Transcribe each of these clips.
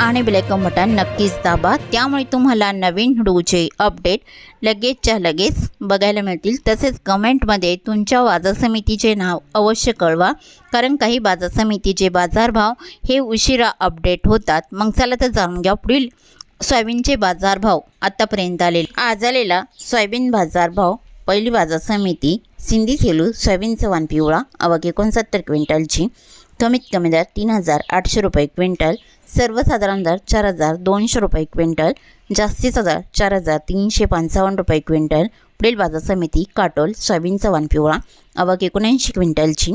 आणि bell icon button नक्कीच दाबा. त्यामुळे तुम्हाला नवीन व्हिडिओचे अपडेट लगेचच्या लगेच बघायला मिळतील. तसेच कमेंटमध्ये तुमच्या बाजार समितीचे नाव अवश्य कळवा. कारण काही बाजार समितीचे बाजारभाव हे उशिरा अपडेट होतात. मग चला तर जाणून घ्या पुढील सोयाबीनचे बाजारभाव आतापर्यंत आले आज आलेला सोयाबीन बाजारभाव पहिली बाजार समिती सिंधी सेलू सोयाबीन चव्हाण पिवळा अवघ एकोणसत्तर क्विंटलची. कमीत कमी दर तीन हजार आठशे रुपये क्विंटल सर्वसाधारण दर चार हजार दोनशे रुपये क्विंटल जास्तीचा दर चार हजार तीनशे पंचावन्न रुपये क्विंटल पुढील बाजार समिती काटोल सोयाबीन चव्हाण पिवळा आवक एकोणऐंशी क्विंटलची.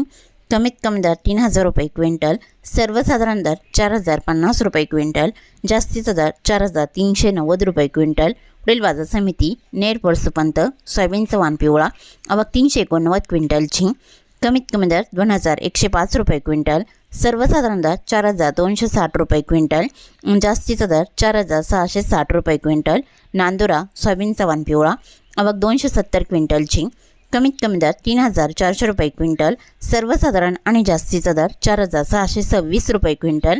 कमीत कमी दर तीन हजार रुपये क्विंटल सर्वसाधारण दर चार हजार पन्नास रुपये क्विंटल जास्तीचा दर चार हजार तीनशे नव्वद रुपये क्विंटल पुढील बाजार समिती नेर परसुपंत सोयाबीन चव्हाण पिवळा आवक तीनशे एकोणनव्वद क्विंटलची. कमीत कमी दर दोन हजार एकशे पाच रुपये क्विंटल सर्वसाधारण दर चार हजार दोनशे साठ रुपये क्विंटल जास्तीचा दर चार हजार सहाशे साठ रुपये क्विंटल नांदुरा सोयाबीनचा चव्हाण पिवळा आवक दोनशे सत्तर क्विंटलची कमीत कमी दर तीन हजार चारशे रुपये क्विंटल सर्वसाधारण आणि जास्तीचा दर चार हजार सहाशे सव्वीस रुपये क्विंटल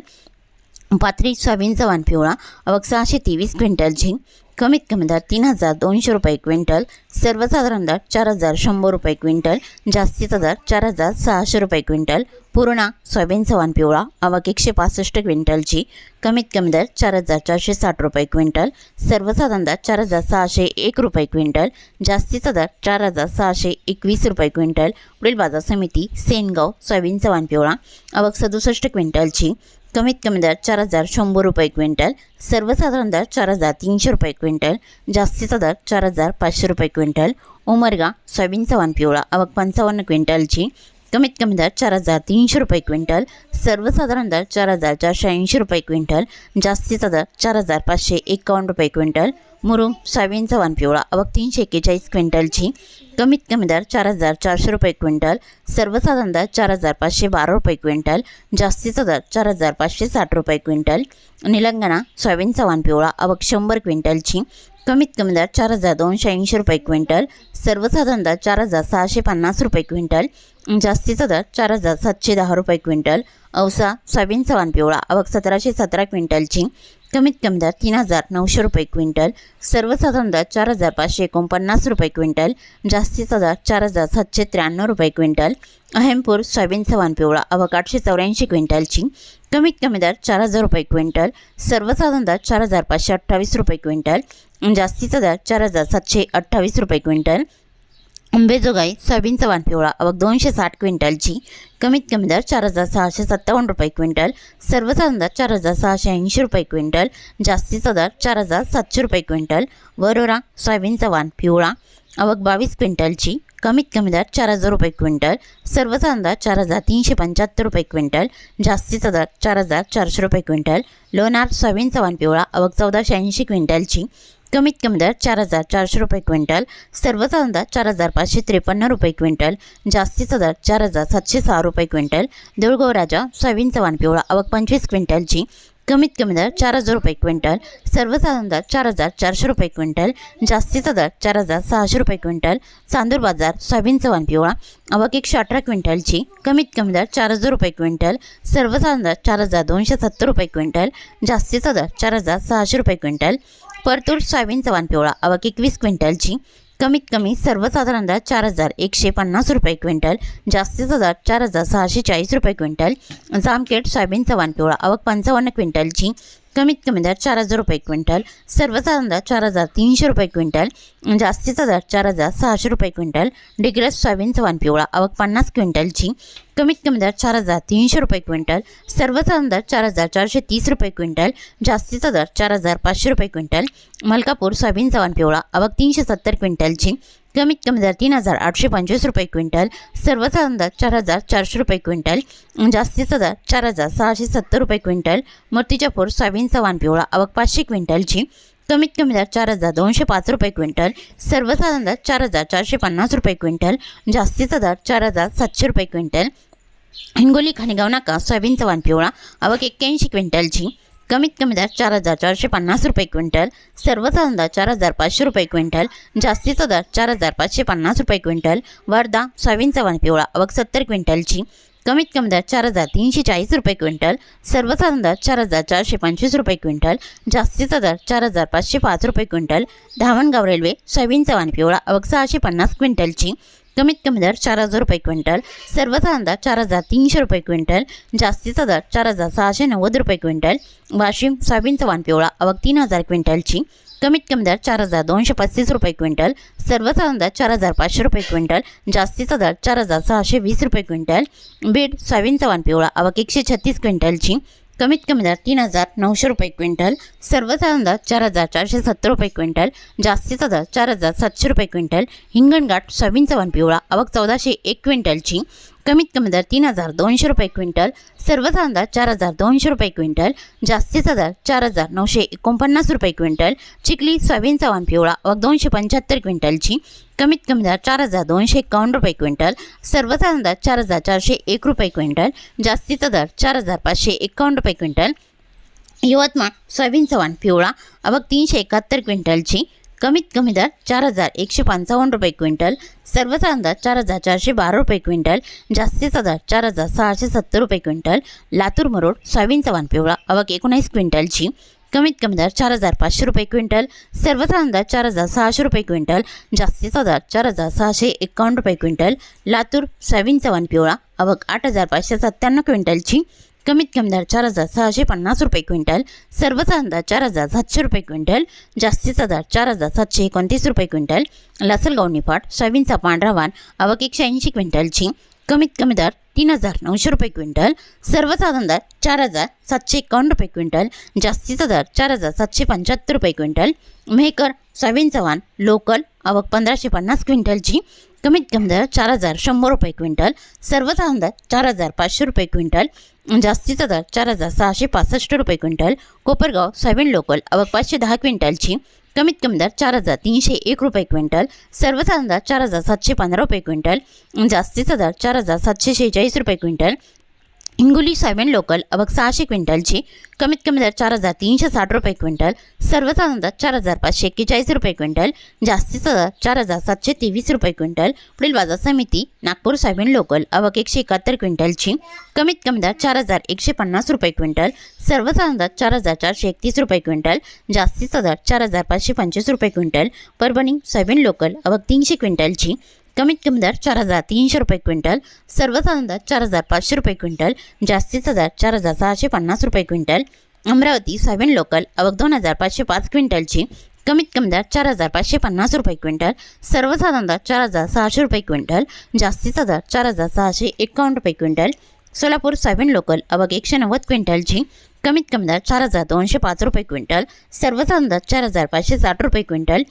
पाथरी सोयाबीनचा चव्हाण पिवळा आवक सहाशे तेवीस क्विंटलची कमीत कमी दर तीन हजार दोनशे रुपये क्विंटल सर्वसाधारण दर चार हजार शंभर रुपये क्विंटल जास्तीचा दर चार हजार सहाशे रुपये क्विंटल. पूर्णा सोयाबीन चव्हाण पिवळा आवक एकशे पासष्ट क्विंटलची. कमीत कमी दर चार हजार चारशे साठ रुपये क्विंटल. सर्वसाधारण दर चार हजार सहाशे एक रुपये क्विंटल. जास्तीचा दर चार हजार सहाशे एकवीस रुपये क्विंटल. पुढील बाजार समिती सेनगाव सोयाबीन चव्हाण पिवळा आवक सदुसष्ट क्विंटलची. कमीत कमी दर चार हजार शंभर रुपये क्विंटल. सर्वसाधारण दर चार हजार तीनशे रुपये क्विंटल. जास्तीचा दर चार हजार पाचशे रुपये क्विंटल. क्विंटल उमरगा सोयाबीनचा चव्हाण पिवळा आवक पंचावन्न क्विंटलची कमीत कमी दर चार हजार तीनशे रुपये क्विंटल सर्वसाधारण दर चार हजार चारशे ऐंशी रुपये क्विंटल जास्तीचा दर चार हजार पाचशे एकावन्न रुपये क्विंटल मुरुम सोयाबीनचा चव्हाण पिवळा आवक तीनशे एक्केचाळीस क्विंटलची कमीत कमी दर चार हजार चारशे रुपये क्विंटल सर्वसाधारण दर चार हजार पाचशे बारा रुपये क्विंटल जास्तीचा दर चार हजार पाचशे साठ रुपये क्विंटल निलंगणा सोयाबीनचा चव्हाण पिवळा आवक शंभर क्विंटलची कमीत कमी दर चार हजार दोनशे ऐंशी रुपये क्विंटल सर्वसाधारण दर चार हजार सहाशे पन्नास रुपये क्विंटल जास्तीचा दर चार हजार सातशे दहा रुपये क्विंटल औसा सोयाबीन सवान पिवळा आवक सतराशे सतरा क्विंटलची कमीत कमी दर तीन हजार नऊशे रुपये क्विंटल सर्वसाधारण दर चार हजार पाचशे एकोणपन्नास रुपये क्विंटल जास्तीचा दर चार हजार सातशे त्र्याण्णव रुपये क्विंटल अहेमपूर सोयाबीन सवान पिवळा आवक आठशे चौऱ्याऐंशी क्विंटलची कमीत कमी दर चार हजार रुपये क्विंटल सर्वसाधारण दर चार हजार पाचशे अठ्ठावीस रुपये क्विंटल जास्तीचा दर चार हजार सातशे अठ्ठावीस रुपये क्विंटल अंबेजोगाई सोयाबीनचा चव्हाण पिवळा आवक दोनशे साठ क्विंटलची कमीत कमी दर चार हजार सहाशे सत्तावन्न रुपये क्विंटल सर्वसाधारण दर चार हजार सहाशे ऐंशी रुपये क्विंटल जास्तीचा दर चार हजार सातशे रुपये क्विंटल वरोरा सोयाबीनचा वाण पिवळा अवघ बावीस क्विंटलची कमीत कमी दर चार हजार रुपये क्विंटल सर्वसाधारण दर चार हजार तीनशे पंच्याहत्तर रुपये क्विंटल जास्तीचा दर चार हजार चारशे रुपये क्विंटल लोणार सोयाबीन वाण पिवळा अवघ चौदाशे ऐंशी क्विंटलची कमीत कमी दर चार हजार चारशे रुपये क्विंटल सर्वसाधारण दर चार हजार पाचशे त्रेपन्न रुपये क्विंटल जास्तीचा दर चार हजार सातशे सहा रुपये क्विंटल देऊळगाव राजा सोयाबीन चव्हाण पिवळा आवक पंचवीस क्विंटलची कमीत कमी दर चार हजार रुपये क्विंटल सर्वसाधारण दर चार हजार चारशे रुपये क्विंटल जास्तीचा दर चार हजार सहाशे रुपये क्विंटल चांदूर बाजार सोयाबीन चव्हाण पिवळा अवक एकशे अठरा क्विंटलची कमीत कमी दर चार हजार रुपये क्विंटल सर्वसाधारण दर चार हजार दोनशे सत्तर रुपये क्विंटल जास्तीचा दर चार हजार सहाशे रुपये क्विंटल परतूर सोयाबीन चव्हाण पिवळा अवक एकवीस क्विंटलची कमीत कमी सर्वसाधारण दर चार हजार एकशे पन्नास रुपये क्विंटल जास्तीचा दर चार हजार सहाशे चाळीस रुपये क्विंटल जामखेड सोयाबीन चव्हाण पिवळा आवक पंचावन्न क्विंटलची कमीत कमी दर चार हजार रुपये क्विंटल सर्वसाधारण दर चार हजार तीनशे रुपये क्विंटल जास्तीचा दर चार हजार सहाशे रुपये क्विंटल डिग्रस सोयाबीन चव्हाण पिवळा आवक पन्नास क्विंटलची कमीत कमी दर चार हजार तीनशे रुपये क्विंटल सर्वसाधारण दर चार हजार चारशे तीस रुपये क्विंटल जास्तीचा दर चार हजार पाचशे रुपये क्विंटल मलकापूर सोयाबीन चव्हाण पिवळा आवक तीनशे सत्तर क्विंटलची कमीत कमी दर तीन हजार आठशे पंचवीस रुपये क्विंटल सर्वसाधारण दर चार हजार चारशे रुपये क्विंटल जास्तीचा दर चार हजार सहाशे सत्तर रुपये क्विंटल मूर्तिजापूर सोयाबीनचा वान पिवळा आवक पाचशे क्विंटलची कमीत कमी दर चार हजार दोनशे पाच रुपये क्विंटल सर्वसाधारण दर चार हजार चारशे पन्नास रुपये क्विंटल जास्तीचा दर चार हजार सातशे रुपये क्विंटल. हिंगोली खाणेगाव नाका सोयाबीनचा वाण पिवळा आवक एक्क्याऐंशी क्विंटलची कमीत कमी दर चार हजार चारशे पन्नास रुपये क्विंटल सर्वसाधारण दर चार हजार पाचशे रुपये क्विंटल जास्तीचा दर चार हजार पाचशे पन्नास रुपये क्विंटल वर्धा सोयाबीनचा वाण पिवळा अवघ सत्तर क्विंटलची कमीत कमी दर चार हजार तीनशे चाळीस रुपये क्विंटल सर्वसाधारण दर चार हजार चारशे पंचवीस रुपये क्विंटल जास्तीचा दर चार हजार पाचशे पाच रुपये क्विंटल धावणगाव रेल्वे सोयाबीनचा वाण पिवळा अवघ सहाशे पन्नास क्विंटलची कमीत कमी दर चार हजार रुपये क्विंटल सर्वसाधारण दर चार हजार तीनशे रुपये क्विंटल जास्तीचा दर चार हजार सहाशे नव्वद रुपये क्विंटल वाशिम सोयाबीनचा वाण पिवळा आवक तीन हजार क्विंटलची कमीत कमी दर चार हजार दोनशे पस्तीस रुपये क्विंटल सर्वसाधारण दर चार हजार पाचशे रुपये क्विंटल जास्तीचा दर चार हजार सहाशे वीस रुपये क्विंटल बीड सोयाबीनचा वाण पिवळा आवक एकशे छत्तीस क्विंटलची कमीत कमी दर तीन हजार नऊशे रुपये क्विंटल सर्वसाधारण दर चार हजार चारशे सत्तर रुपये क्विंटल जास्तीचा दर चार हजार सातशे रुपये क्विंटल हिंगणघाट सोयाबीनचा वाण पिवळा आवक चौदाशे एक क्विंटलची कमीत कमी दर तीन हजार दोनशे रुपये क्विंटल सर्वसाधारण दर चार हजार दोनशे रुपये क्विंटल जास्तीचा दर चार हजार नऊशे एकोणपन्नास रुपये क्विंटल चिखली सोयाबीन चव्हाण पिवळा व दोनशे पंच्याहत्तर क्विंटलची कमीत कमी दर चार हजार दोनशे एकावन्न रुपये क्विंटल सर्वसाधारण दर चार हजार चारशे एक रुपये क्विंटल जास्तीचा दर चार हजार पाचशे एकावन्न रुपये क्विंटल यवतमाळ सोयाबीन चव्हाण पिवळा अवघ तीनशे एकाहत्तर क्विंटलची कमीत कमी दर चार हजार एकशे पंचावन्न रुपये क्विंटल सर्वसाधारण दर चार हजार चारशे बारा रुपये क्विंटल जास्तीचा दर चार हजार सहाशे सत्तर रुपये क्विंटल लातूर मरोड सोयाबीनचा वाण पिवळा आवक एकोणीस क्विंटलची. कमीत कमी दर चार हजार पाचशे रुपये क्विंटल सर्वसाधारण दर चार हजार सहाशे रुपये क्विंटल जास्तीचा दर चार हजार सहाशे एकावन्न रुपये क्विंटल लातूर सोयाबीनचा वाण पिवळा आवक आठ हजार पाचशे सत्त्याण्णव क्विंटलची. कमीत कमी दर चार हजार सहाशे पन्नास रुपये क्विंटल सर्वसाधारण दर चार हजार सातशे रुपये क्विंटल जास्तीचा दर चार हजार सातशे एकोणतीस रुपये क्विंटल लसलगाव निफाट सोयाबीनचा पांढरा वाण अवक एकशे ऐंशी क्विंटलची कमीत कमी दर तीन हजार नऊशे रुपये क्विंटल सर्वसाधारण दर चार हजार सातशे एकावन्न रुपये क्विंटल जास्तीचा दर चार हजार सातशे पंच्याहत्तर रुपये quintal. Mehkar soybean Chavan local आवक पंधराशे पन्नास क्विंटलची कमीत कमी दर चार हजार शंभर रुपये क्विंटल सर्वसाधारण दर चार हजार पाचशे रुपये क्विंटल जास्तीचा दर चार हजार सहाशे पासष्ट रुपये क्विंटल. कोपरगाव सोयाबीन लोकल आवक पाचशे दहा क्विंटलची कमीत कमी दर चार हजार तीनशे एक रुपये क्विंटल सर्वसाधारण दर चार हजार सातशे पंधरा रुपये क्विंटल जास्तीचा दर चार हजार सातशे शेहेचाळीस रुपये क्विंटल हिंगोली सोयाबीन लोकल आवक सहाशे क्विंटलची कमीत कमी दर चार हजार तीनशे साठ रुपये क्विंटल सर्वसाधारण दर चार हजार पाचशे एक्केचाळीस रुपये क्विंटल जास्तीचा दर चार हजार सातशे तेवीस रुपये क्विंटल पुढील बाजार समिती नागपूर सोयाबीन लोकल आवक एकशे एकाहत्तर क्विंटलची कमीत कमी दर चार हजार एकशे पन्नास रुपये क्विंटल सर्वसाधारण दर चार हजार चारशे एकतीस रुपये क्विंटल जास्तीचा दर चार हजार पाचशे पंचवीस रुपये क्विंटल परभणी सोयाबीन लोकल आवक तीनशे क्विंटलची कमीत कमी दर चार हजार तीनशे रुपये क्विंटल सर्वसाधारण दर चार हजार पाचशे रुपये क्विंटल जास्तीचा दर चार हजार सहाशे पन्नास रुपये क्विंटल. अमरावती सोयाबीन लोकल आवक दोन हजार पाचशे पाच क्विंटलची कमीत कमी दर चार हजार पाचशे पन्नास रुपये क्विंटल सर्वसाधारण दर चार हजार सहाशे रुपये क्विंटल जास्तीचा दर चार हजार सहाशे एकावन्न रुपये क्विंटल. सोलापूर सोयाबीन लोकल आवक एकशे नव्वद क्विंटलची कमीत कमी दर चार हजार दोनशे पाच रुपये क्विंटल सर्वसाधारण दर चार हजार पाचशे साठ रुपये क्विंटल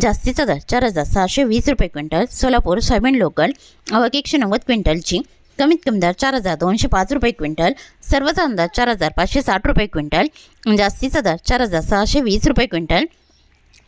जास्तीचा दर चार हजार सहाशे वीस रुपये क्विंटल सोलापूर सोयाबीन लोकल अवघ एकशे नव्वद क्विंटलची. कमीत कमी दर चार हजार दोनशे पाच रुपये क्विंटल सर्वसाधारण दर चार हजार पाचशे साठ रुपये क्विंटल जास्तीचा दर चार हजार सहाशे वीस रुपये क्विंटल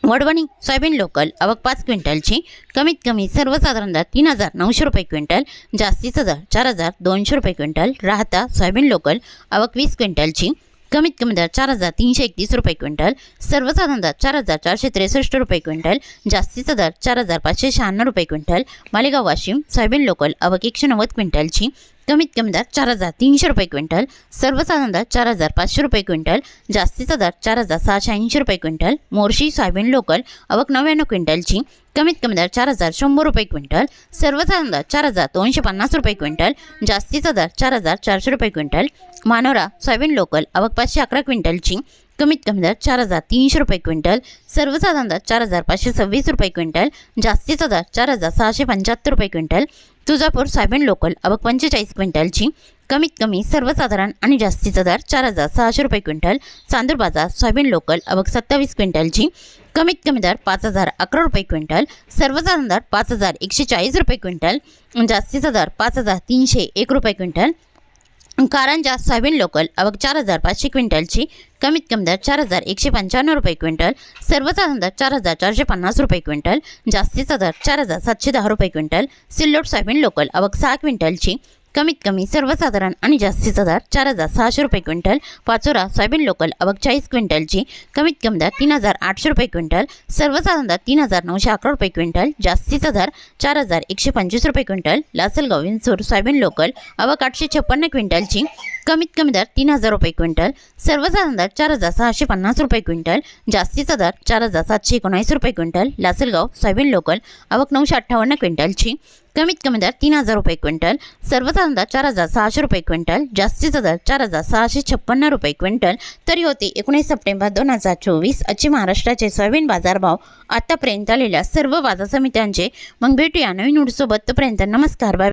वडवणी सोयाबीन लोकल आवक पाच क्विंटलची कमीत कमी सर्वसाधारण दर तीन हजार नऊशे रुपये क्विंटल जास्तीचा दर चार हजार दोनशे रुपये क्विंटल राहता सोयाबीन लोकल आवक वीस क्विंटलची कमीत कमी दर चार हजार तीनशे एकतीस रुपये क्विंटल सर्वसाधारण दर चार हजार चारशे त्रेसष्ट रुपये क्विंटल जास्तीचा दर चार हजार पाचशे शहाण्णव रुपये quintal Malegaon Washim soybean local आवक एकशे नव्वद क्विंटलची कमीत कमी दर चार हजार तीनशे रुपये क्विंटल सर्वसाधारण दर चार हजार पाचशे रुपये क्विंटल जास्तीचा दर चार हजार सहाशे ऐंशी रुपये क्विंटल मोर्शी सोयाबीन लोकल अवक नव्याण्णव क्विंटलची कमीत कमी दर चार हजार शंभर रुपये क्विंटल सर्वसाधारण दर चार हजार दोनशे पन्नास रुपये क्विंटल जास्तीचा दर चार हजार चारशे रुपये क्विंटल मानोरा सोयाबीन लोकल अवक पाचशे अकरा क्विंटलची कमीत कमी दर चार हजार तीनशे रुपये क्विंटल सर्वसाधारण दर चार हजार पाचशे सव्वीस रुपये क्विंटल जास्तीचा दर चार हजार सहाशे पंच्याहत्तर रुपये क्विंटल तुळजापूर सायबन लोकल अबक पंचेचाळीस क्विंटलची कमीत कमी सर्वसाधारण आणि जास्तीचा दर चार हजार सहाशे रुपये क्विंटल चांदूर बाजार सोयाबीन लोकल आवक सत्तावीस क्विंटलची कमीत कमी दर पाच हजार अकरा रुपये क्विंटल सर्वसाधारण दर पाच हजार एकशे चाळीस रुपये क्विंटल जास्तीचा दर पाच हजार तीनशे एक रुपये क्विंटल कारंजा सोयाबीन लोकल आवक चार हजार पाचशे क्विंटलची कमीत कमी दर चार हजार एकशे पंच्याण्णव रुपये क्विंटल सर्वसाधारण दर चार हजार चारशे पन्नास रुपये क्विंटल जास्तीचा दर चार हजार सातशे दहा रुपये क्विंटल सिल्लोड सोयाबीन लोकल आवक सहा क्विंटलची कमीत कमी सर्वसाधारण आणि जास्तीचा दर चार हजार सहाशे रुपये क्विंटल पाचोरा सोयाबीन लोकल अवघ चाळीस क्विंटलची कमीत कमी दर तीन हजार आठशे रुपये क्विंटल सर्वसाधारण दर तीन हजार नऊशे अकरा रुपये क्विंटल जास्तीचा दर चार हजार एकशे पंचवीस रुपये quintal Lasalgaon Vinchur soybean local अवघ आठशे छप्पन्न क्विंटलची कमीत कमी दर तीन हजार रुपये क्विंटल सर्वसाधारण दर चार हजार सहाशे पन्नास रुपये क्विंटल जास्तीचा दर चार हजार सातशे एकोणावीस रुपये क्विंटल लासलगाव सोयाबीन लोकल आवक नऊशे अठ्ठावन्न क्विंटलची. कमीत कमी दर तीन हजार रुपये क्विंटल सर्वसाधारण दर चार हजार सहाशे रुपये क्विंटल जास्तीचा दर चार हजार सहाशे छप्पन्न रुपये क्विंटल. तरी होते एकोणीस सप्टेंबर दोन हजार चोवीस आजचे महाराष्ट्राचे सोयाबीन बाजारभाव आतापर्यंत आलेल्या सर्व बाजार समित्यांचे. मग भेटूया नवीन उडसोबत. तोपर्यंत नमस्कार बाय.